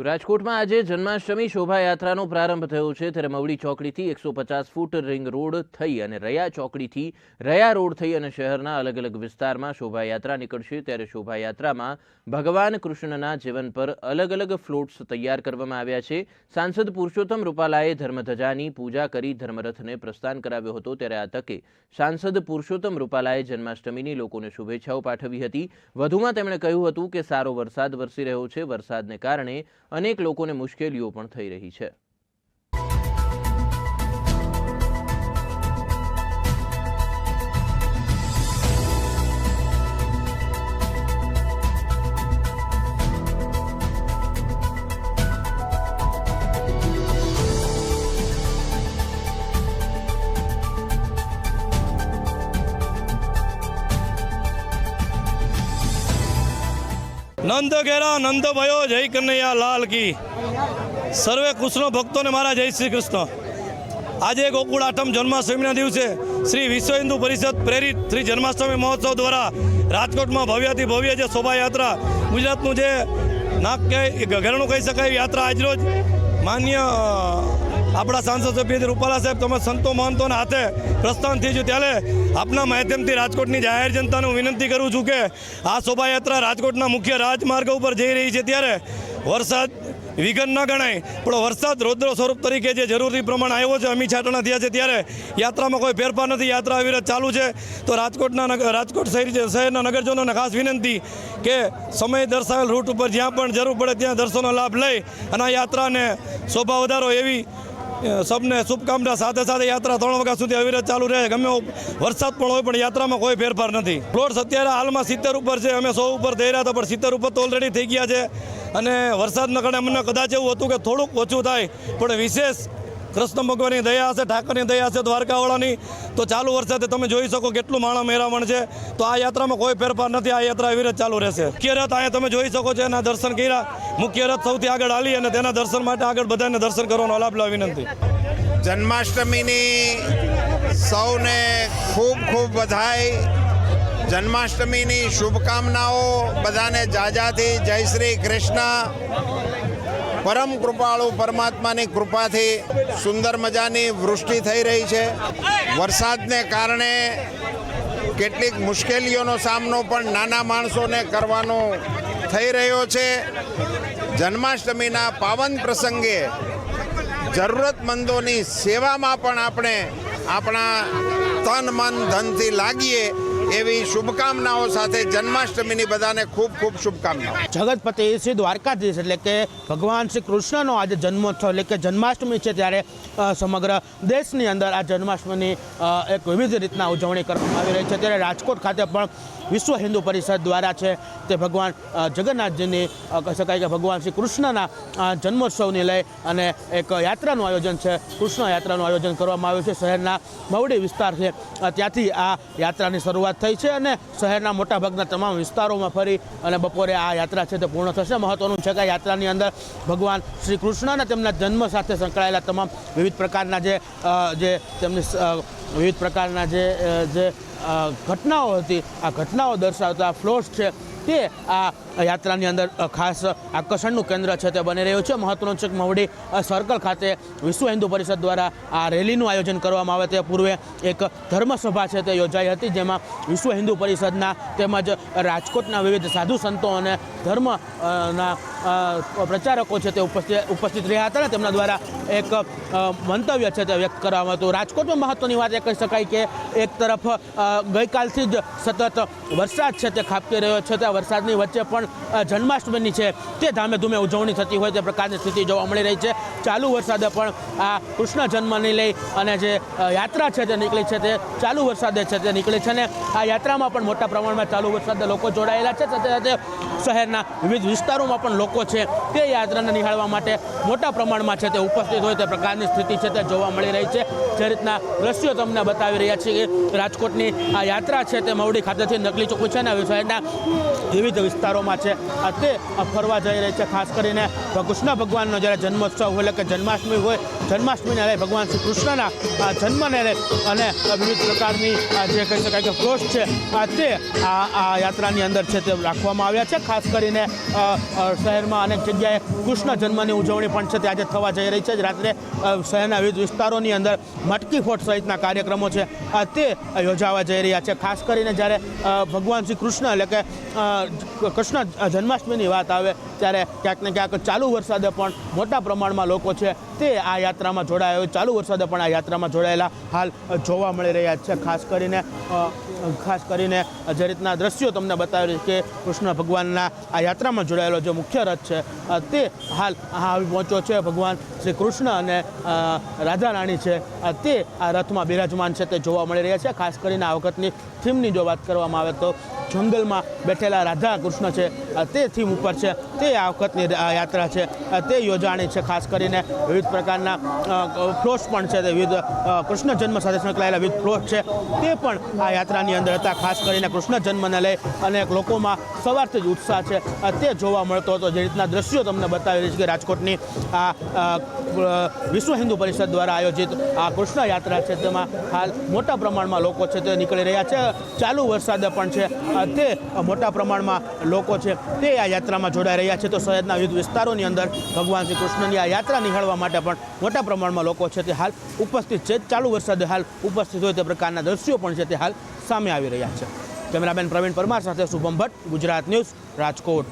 તો રાજકોટમાં આજે જન્માષ્ટમી શોભાયાત્રાનો પ્રારંભ થયો છે. ત્યારે મવડી ચોકડીથી એકસો પચાસ ફૂટ રિંગ રોડ થઈ અને રયા ચોકડીથી રયા રોડ થઈ અને શહેરના અલગ અલગ વિસ્તારમાં શોભાયાત્રા નીકળશે. ત્યારે શોભાયાત્રામાં ભગવાન કૃષ્ણના જીવન પર અલગ અલગ ફ્લોટ્સ તૈયાર કરવામાં આવ્યા છે. સાંસદ પુરુષોત્તમ રૂપાલાએ ધર્મધજાની પૂજા કરી ધર્મરથને પ્રસ્થાન કરાવ્યો હતો. ત્યારે આ તકે સાંસદ પુરુષોત્તમ રૂપાલાએ જન્માષ્ટમીની લોકોને શુભેચ્છાઓ પાઠવી હતી. વધુમાં તેમણે કહ્યું હતું કે સારો વરસાદ વરસી રહ્યો છે. વરસાદને કારણે અનેક લોકોને મુશ્કેલીઓ પણ થઈ રહી છે. નંદ ઘેરા, નંદ ભયો, જય કનૈયા લાલ કી. સર્વે કૃષ્ણ ભક્તોને મારા જય શ્રી કૃષ્ણ. આજે ગોકુળ આઠમ જન્માષ્ટમીના દિવસે શ્રી વિશ્વ હિન્દુ પરિષદ પ્રેરિત શ્રી જન્માષ્ટમી મહોત્સવ દ્વારા રાજકોટમાં ભવ્યથી ભવ્ય જે શોભાયાત્રા, ગુજરાતનું જે નાક કે ઘરેણું કહી શકાય, યાત્રા આજરોજ માન્ય આપણા સાંસદ સભ્ય રૂપાલા સાહેબ, તમે સંતો મહંતોના હાથે પ્રસ્થાન થઈ છે, ત્યારે આપના માધ્યમથી રાજકોટની જાહેર જનતાને હું વિનંતી કરું છું કે આ શોભાયાત્રા રાજકોટના મુખ્ય રાજમાર્ગ ઉપર જઈ રહી છે, ત્યારે વરસાદ વિઘન ન ગણાય, પણ વરસાદ રૌદ્ર સ્વરૂપ તરીકે જે જરૂરી પ્રમાણે આવ્યો છે, અમી છાટણા થયા છે, ત્યારે યાત્રામાં કોઈ ફેરફાર નથી, યાત્રા અવિરત ચાલુ છે. તો રાજકોટના રાજકોટ શહેર શહેરના નગરજનોને ખાસ વિનંતી કે સમય દર્શાવેલ રૂટ ઉપર જ્યાં પણ જરૂર પડે ત્યાં દર્શનનો લાભ લઈ અને યાત્રાને શોભા વધારો એવી અ, સબને શુભકામના. સાથે સાથે યાત્રા ત્રણ વાગ્યા સુધી અવિરત ચાલુ રહે. ગમે વરસાદ પણ હોય પણ યાત્રામાં કોઈ ફેરફાર નથી. પ્લોટ્સ અત્યારે હાલમાં સિત્તેર ઉપર છે. અમે સો ઉપર થઈ રહ્યા હતા પણ સિત્તેર ઉપર તો ઓલરેડી થઈ ગયા છે. અને વરસાદના કારણે અમને કદાચ એવું હતું કે થોડુંક ઓછું થાય પણ વિશેષ કૃષ્ણ ભગવાનની દયા હશે, ઠાકરની દયા હશે દ્વારકાવાળાની. તો ચાલુ વરસાદે તમે જોઈ શકો કેટલું માણસ મેરામણ છે. તો આ યાત્રામાં કોઈ ફેરફાર નથી, આ યાત્રા અવિરત ચાલુ રહેશે. મુખ્ય રથ અહીંયા તમે જોઈ શકો છો, એના દર્શન કર્યા. મુખ્ય રથ સૌથી આગળ હાલી અને તેના દર્શન માટે આગળ બધાને દર્શન કરવાનો લાભ વિનંતી. જન્માષ્ટમીની સૌને ખૂબ ખૂબ બધાઈ જન્માષ્ટમીની શુભકામનાઓ. બધાને જાજાથી જય શ્રી કૃષ્ણ. પરમ કૃપાળુ પરમાત્માની કૃપાથી સુંદર મજાની વૃષ્ટિ થઈ રહી છે. વરસાદને કારણે કેટલીક મુશ્કેલીઓનો સામનો પણ નાના માણસોને કરવાનો થઈ રહ્યો છે. જન્માષ્ટમીના પાવન પ્રસંગે જરૂરતમંદોની સેવામાં પણ આપણે આપણા તન મન ધનથી લાગીએ એવી શુભકામનાઓ સાથે જન્માષ્ટમીની બધાને ખૂબ ખૂબ શુભકામનાઓ. જગતપતિ શ્રી દ્વારકાધીશ એટલે કે ભગવાન શ્રી કૃષ્ણનો આજે જન્મોત્સવ એટલે કે જન્માષ્ટમી છે ત્યારે સમગ્ર દેશની અંદર આ જન્માષ્ટમીની એક વિવિધ રીતના ઉજવણી કરવામાં આવી રહી છે. ત્યારે રાજકોટ ખાતે પણ વિશ્વ હિન્દુ પરિષદ દ્વારા છે તે ભગવાન જગન્નાથજીની કહી શકાય કે ભગવાન શ્રી કૃષ્ણના જન્મોત્સવને લઈ અને એક યાત્રાનું આયોજન છે. કૃષ્ણ યાત્રાનું આયોજન કરવામાં આવ્યું છે શહેરના મવડી વિસ્તાર છે ત્યાંથી આ યાત્રાની શરૂઆત થઈ છે અને શહેરના મોટાભાગના તમામ વિસ્તારોમાં ફરી અને બપોરે આ યાત્રા છે તે પૂર્ણ થશે. મહત્વનું છે કે યાત્રાની અંદર ભગવાન શ્રી કૃષ્ણ અને તેમના જન્મ સાથે સંકળાયેલા તમામ વિવિધ પ્રકારના જે જે તેમની વિવિધ પ્રકારના જે જે ઘટનાઓ હતી, આ ઘટનાઓ દર્શાવતા ફ્લોટ્સ છે તે આ યાત્રાની અંદર ખાસ આકર્ષણનું કેન્દ્ર છે તે બની રહ્યું છે. મહત્વનું છે કે મહુડી સર્કલ ખાતે વિશ્વ હિન્દુ પરિષદ દ્વારા આ રેલીનું આયોજન કરવામાં આવે. તે પૂર્વે એક ધર્મસભા છે તે યોજાઈ હતી, જેમાં વિશ્વ હિન્દુ પરિષદના તેમજ રાજકોટના વિવિધ સાધુ સંતો અને ધર્મ ના પ્રચારકો છે તે ઉપસ્થિત રહ્યા હતા અને તેમના દ્વારા એક મંતવ્ય છે તે વ્યક્ત કરવામાં હતું. રાજકોટમાં મહત્વની વાત એ કહી શકાય કે એક તરફ ગઈકાલથી જ સતત વરસાદ છે તે ખાબકી રહ્યો છે. તે વરસાદની વચ્ચે પણ અ, જન્માષ્ટમીની છે. તે ધામે ધૂમે ઉજવણી થતી હોય તે પ્રકારની સ્થિતિ જોવા મળી રહી છે. ચાલુ વરસાદે પણ આ કૃષ્ણ જન્મને લઈ અને જે યાત્રા છે તે નીકળી છે તે ચાલુ વરસાદે છે તે નીકળી છે અને આ યાત્રામાં પણ મોટા પ્રમાણમાં ચાલુ વરસાદે લોકો જોડાયેલા છે. સાથે સાથે શહેરના વિવિધ વિસ્તારોમાં પણ લોકો છે તે યાત્રાને નિહાળવા માટે મોટા પ્રમાણમાં છે તે ઉપસ્થિત હોય તે પ્રકારની સ્થિતિ છે તે જોવા મળી રહી છે. જે રીતના દ્રશ્યો તમને બતાવી રહ્યા છે કે રાજકોટની આ યાત્રા છે તે મવડી ખાતેથી નકલી ચોખ્ખું છે અને શહેરના વિવિધ વિસ્તારોમાં છે. આ તે ફરવા જઈ રહી છે ખાસ કરીને કૃષ્ણ ભગવાનનો જ્યારે જન્મોત્સવ હોય એટલે કે જન્માષ્ટમી હોય જન્માષ્ટમીને લઈ ભગવાન શ્રી કૃષ્ણના જન્મને લઈ અને વિવિધ પ્રકારની જે કહી શકાય કે ફ્લોટ્સ છે તે આ આ યાત્રાની અંદર છે તે રાખવામાં આવ્યા છે. ખાસ કરીને શહેરમાં અનેક જગ્યાએ કૃષ્ણ જન્મની ઉજવણી પણ છે તે આજે થવા જઈ રહી છે. રાત્રે શહેરના વિવિધ વિસ્તારોની અંદર મટકી ફોટ સહિતના કાર્યક્રમો છે તે યોજાવા જઈ રહ્યા છે. ખાસ કરીને જ્યારે ભગવાન શ્રી કૃષ્ણ એટલે કે અ, કૃષ્ણ જન્માષ્ટમીની વાત આવે, ત્યારે ક્યાંક ને ક્યાંક ચાલુ વરસાદે પણ મોટા પ્રમાણમાં લોકો છે તે આ યાત્રામાં જોડાયા હોય. ચાલુ વરસાદે પણ આ યાત્રામાં જોડાયેલા હાલ જોવા મળી રહ્યા છે. ખાસ કરીને ખાસ કરીને જે રીતના દ્રશ્યો તમને બતાવી કે કૃષ્ણ ભગવાનના આ યાત્રામાં જોડાયેલો જે મુખ્ય રથ છે તે હાલ આવી પહોંચ્યો છે. ભગવાન શ્રી કૃષ્ણ અને રાધા રાણી છે તે આ રથમાં બિરાજમાન છે તે જોવા મળી રહ્યા છે. ખાસ કરીને આ વખતની થીમની જો વાત કરવામાં આવે તો જંગલમાં બેઠેલા રાધા કૃષ્ણ છે તે થીમ ઉપર છે. તે આ વખતની યાત્રા છે. તે યોજાણી છે ખાસ કરીને વિવિધ પ્રકારના ફ્લોટ્સ પણ છે તે વિવિધ કૃષ્ણ જન્મ સાથે સંકળાયેલા વિવિધ ફ્લોટ છે. તે પણ આ યાત્રાની અંદર હતા ખાસ કરીને કૃષ્ણ જન્મને લઈ અનેક લોકોમાં સવારથી જ ઉત્સાહ છે. તે જોવા મળતો હતો. જે રીતના દ્રશ્યો તમને બતાવી રહી છે કે રાજકોટની આ વિશ્વ હિન્દુ પરિષદ દ્વારા આયોજિત આ કૃષ્ણ યાત્રા છે. તેમાં હાલ મોટા પ્રમાણમાં લોકો છે તે નીકળી રહ્યા છે. ચાલુ વરસાદે પણ છે. તે મોટા પ્રમાણમાં લોકો છે તે આ યાત્રામાં જોડાઈ રહ્યા છે. તો શહેરના વિવિધ વિસ્તારોની અંદર ભગવાન શ્રી કૃષ્ણની આ યાત્રા નિહાળવા માટે પણ મોટા પ્રમાણમાં લોકો છે તે હાલ ઉપસ્થિત છે. ચાલુ વરસાદે હાલ ઉપસ્થિત હોય તે પ્રકારના દ્રશ્યો પણ છે તે હાલ સામે આવી રહ્યા છે. કેમેરામેન પ્રવીણ પરમાર સાથે શુભમ ભટ્ટ, ગુજરાત ન્યૂઝ રાજકોટ.